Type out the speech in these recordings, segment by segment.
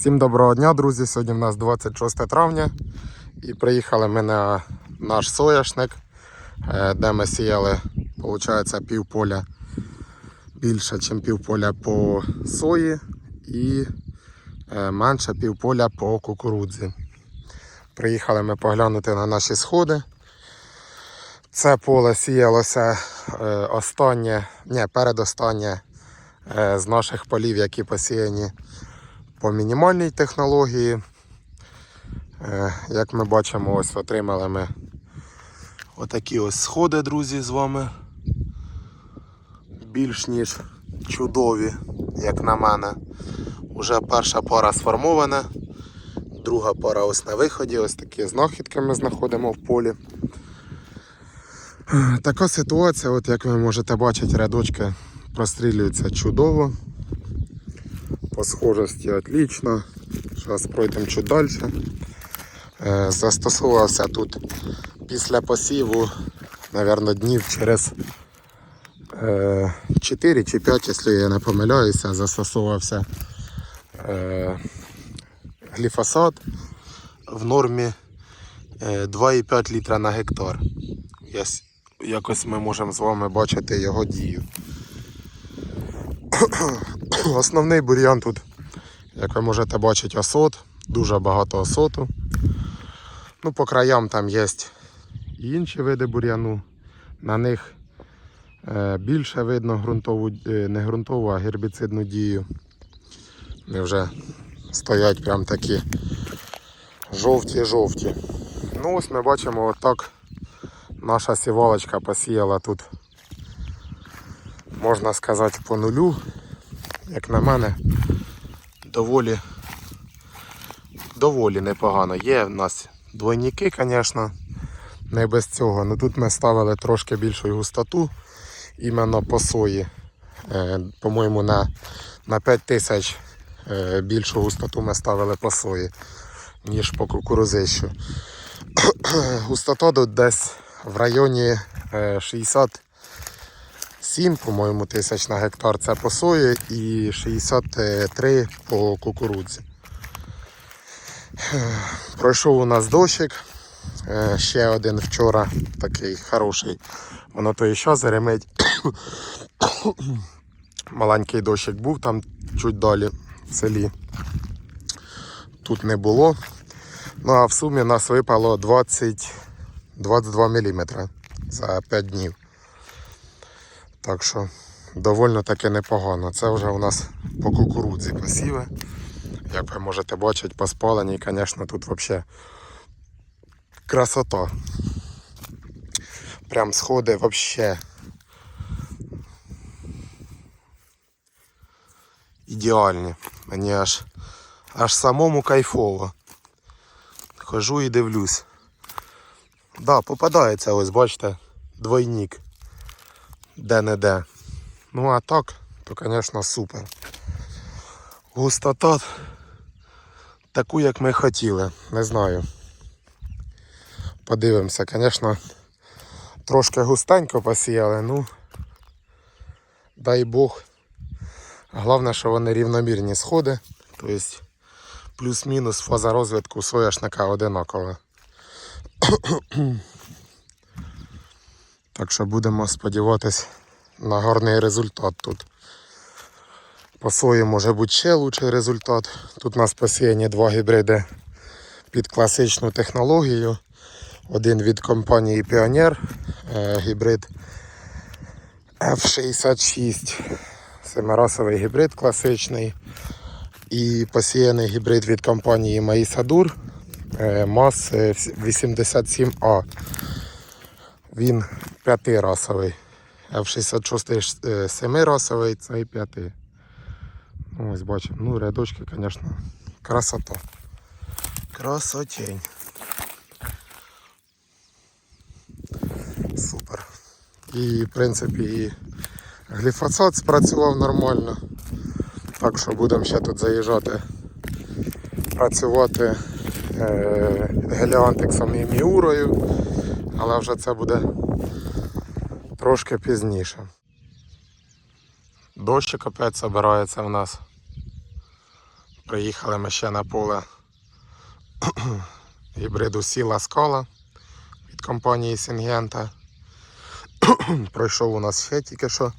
Всім доброго дня, друзі. Сьогодні в нас 26 травня і приїхали ми на наш соняшник, е, де ми сіяли, виходить, півполя більше, ніж півполя по сої і е, менше півполя по кукурудзі. Приїхали ми поглянути на наші сходи. Це поле сіялося е, останнє, ні, передостаннє з наших полів, які посіяні по мінімальній технології. Е, Як ми бачимо, ось отримали ми отакі ось сходи, друзі, з вами. Більш ніж чудові, як на мене. Уже перша пара сформована, друга пара ось на виході, ось такі знахідки ми знаходимо в полі. Е, Така ситуація, от як ви можете бачити, рядочки прострілюються чудово. По схожості отлично. Зараз пройдемо чуть далі. Е, Застосовувався тут після посіву, мабуть, днів через е, 4 чи 5, якщо я не помиляюся, застосовувався е, гліфосат в нормі е, 2,5 літра на гектар. Якось ми можемо з вами бачити його дію. Основний бур'ян тут, як ви можете бачити, осот, дуже багато осоту. Ну, по краям там є інші види бур'яну. На них е, більше видно ґрунтову, е, не ґрунтову, а гербіцидну дію. Вони вже стоять прям такі жовті-жовті. Ну ось ми бачимо отак наша сівалочка посіяла тут, можна сказати, по нулю як на мене, доволі, доволі непогано. Є в нас двойники, звісно, не без цього. Ну тут ми ставили трошки більшу густоту іменно по сої. Е, По-моєму, на, на 5 тисяч е, більшу густоту ми ставили по сої, ніж по кукурузищу. Густота тут десь в районі е, 60 7, по-моєму, тисяч на гектар це по сої і 63 по кукурудзі. Пройшов у нас дощик. Е, Ще один вчора такий хороший. Воно то і що заремить. Маленький дощик був там чуть далі в селі. Тут не було. Ну а в сумі нас випало 20, 22 мм за 5 днів. Так що довольно таки непогано. Це вже у нас по кукурудзі посіви. Як ви можете бачити, по спаленні, звісно, тут взагалі красота. Прям сходи взагалі. Ідеальні. Мені аж, аж самому кайфово. Хожу і дивлюсь. Да, попадається ось, бачите, двойник де-не-де. Ну а так, то звісно супер. Густота таку, як ми хотіли, не знаю. Подивимося, звісно, трошки густенько посіяли, ну дай Бог. Головне, що вони рівномірні сходи, тобто плюс-мінус фаза розвитку соняшника одинакова. Так що будемо сподіватися на гарний результат тут. По сої може бути ще кращий результат. Тут у нас посіяні два гібриди під класичну технологію. Один від компанії е, гібрид F66, семирасовий гібрид класичний. І посіяний гібрид від компанії е, МАЗ 87А. Він п'ятирасовий. F66 семирасовий, цей п'яти. Ну, ось бачимо. Ну, рядочки, звісно, красота. Красотень. Супер. І, в принципі, і гліфосат спрацював нормально. Так що будемо ще тут заїжджати, працювати е, геліантексом і міурою, але вже це буде трошки пізніше. Дощик опять збирається в нас. Приїхали ми ще на поле гібриду Сіла Скала від компанії Сінгента. Пройшов у нас ще тільки що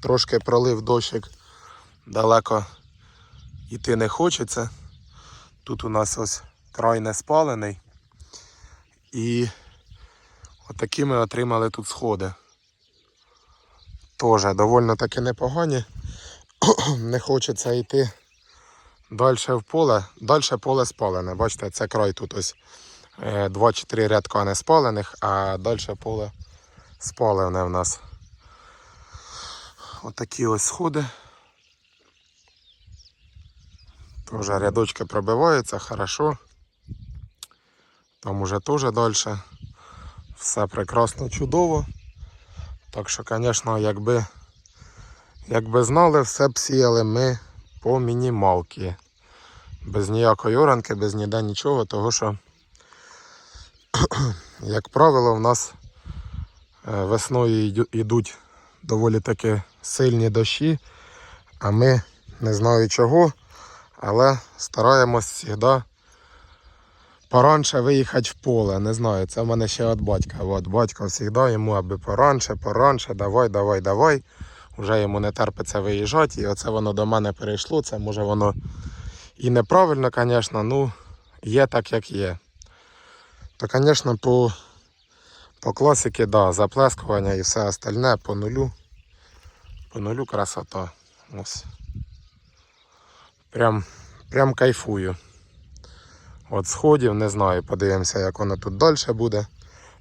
трошки пролив дощик. Далеко йти не хочеться. Тут у нас ось край не спалений. І отакі ми отримали тут сходи. Теж доволі таки непогані. не хочеться йти далі в поле. Далі поле спалене. Бачите, це край тут ось 2-4 рядка не спалених, а далі поле спалене в нас. Отакі ось сходи. Теж рядочки пробиваються, хорошо. Там уже теж далі. Все прекрасно, чудово. Так що, звісно, якби, якби знали, все б сіяли ми по мінімалки. Без ніякої оранки, без ніде нічого, того що, як правило, в нас е, весною йдуть доволі таки сильні дощі, а ми не знаю чого, але стараємось завжди поранше виїхати в поле. Не знаю, це в мене ще від батька. От батько завжди йому аби поранше, поранше, давай, давай, давай. Вже йому не терпиться виїжджати, і оце воно до мене перейшло. Це може воно і неправильно, звісно, ну є так, як є. То, звісно, по, по класіки, да, заплескування і все остальне по нулю. По нулю красота. Ось. Прям, прям кайфую. От сходів, не знаю, подивимося, як воно тут далі буде.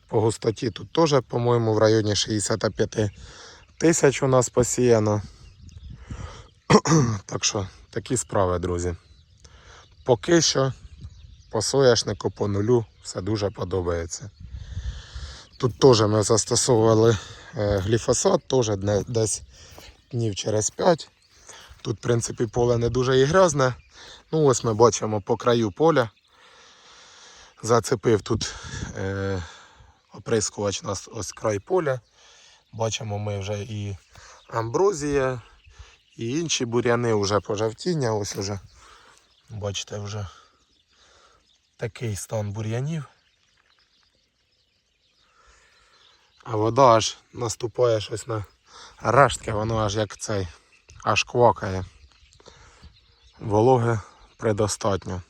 По густоті тут теж, по-моєму, в районі 65 тисяч у нас посіяно. так що такі справи, друзі. Поки що по соняшнику, по нулю все дуже подобається. Тут теж ми застосовували е, гліфосат, теж десь днів через 5. Тут, в принципі, поле не дуже і грязне. Ну, ось ми бачимо по краю поля. Зацепив тут е, оприскувач у нас ось край поля. Бачимо ми вже і амброзія, і інші буряни вже пожовтіння. Ось уже, бачите, вже такий стан бур'янів. А вода аж наступає щось на рештки, воно аж як цей, аж квакає. Вологи предостатньо.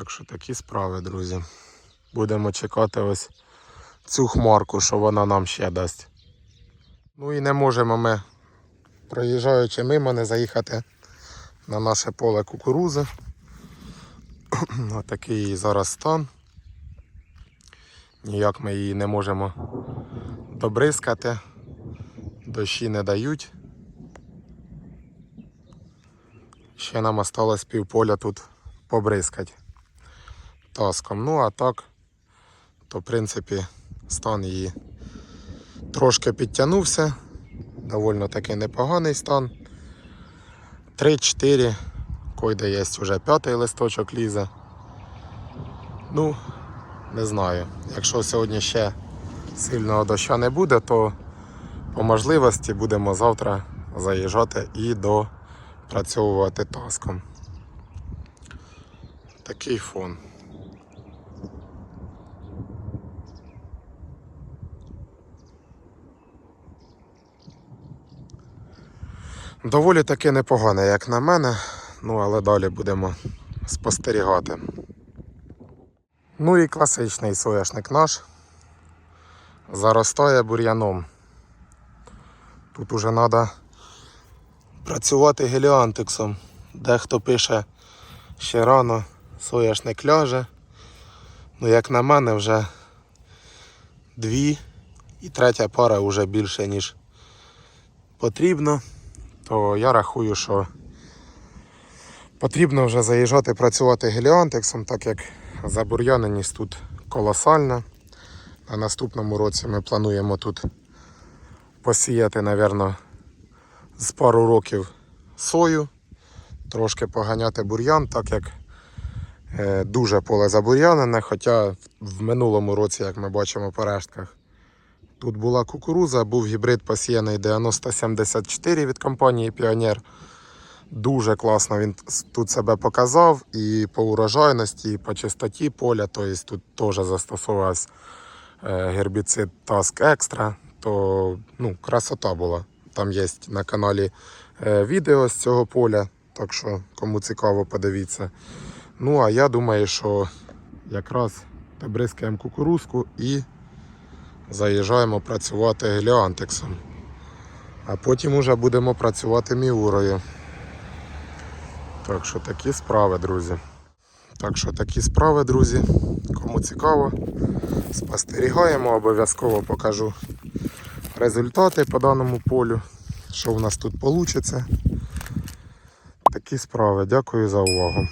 Так що такі справи, друзі. Будемо чекати ось цю хмарку, що вона нам ще дасть. Ну і не можемо ми, проїжджаючи мимо, не заїхати на наше поле кукурузи. Отакий її зараз стан. Ніяк ми її не можемо добризкати. Дощі не дають. Ще нам осталось півполя тут побризкати таском. Ну а так, то в принципі стан її трошки підтягнувся. Довольно таки непоганий стан. 3-4, койде є вже п'ятий листочок лізе. Ну, не знаю. Якщо сьогодні ще сильного дощу не буде, то по можливості будемо завтра заїжджати і допрацьовувати таском. Такий фон. Доволі таки непогане, як на мене, ну але далі будемо спостерігати. Ну і класичний соняшник наш заростає бур'яном. Тут уже треба працювати геліантиксом. Дехто пише ще рано соняшник ляже. Ну, як на мене, вже дві і третя пара вже більше, ніж потрібно то я рахую, що потрібно вже заїжджати працювати геліантексом, так як забур'яненість тут колосальна. На наступному році ми плануємо тут посіяти, мабуть, з пару років сою, трошки поганяти бур'ян, так як е, дуже поле забур'янене, хоча в- в минулому році, як ми бачимо по рештках, Тут була кукуруза, був гібрид посіяний 9074 від компанії Піонер. Дуже класно він тут себе показав і по урожайності, і по чистоті поля. Тобто тут теж застосовувався е, гербіцид Task Extra, то ну, красота була. Там є на каналі е, відео з цього поля, так що кому цікаво, подивіться. Ну, а я думаю, що якраз побризкаємо кукурузку і заїжджаємо працювати геліантексом. А потім уже будемо працювати міурою. Так що такі справи, друзі. Так що такі справи, друзі. Кому цікаво, спостерігаємо, обов'язково покажу результати по даному полю, що в нас тут вийде. Такі справи. Дякую за увагу.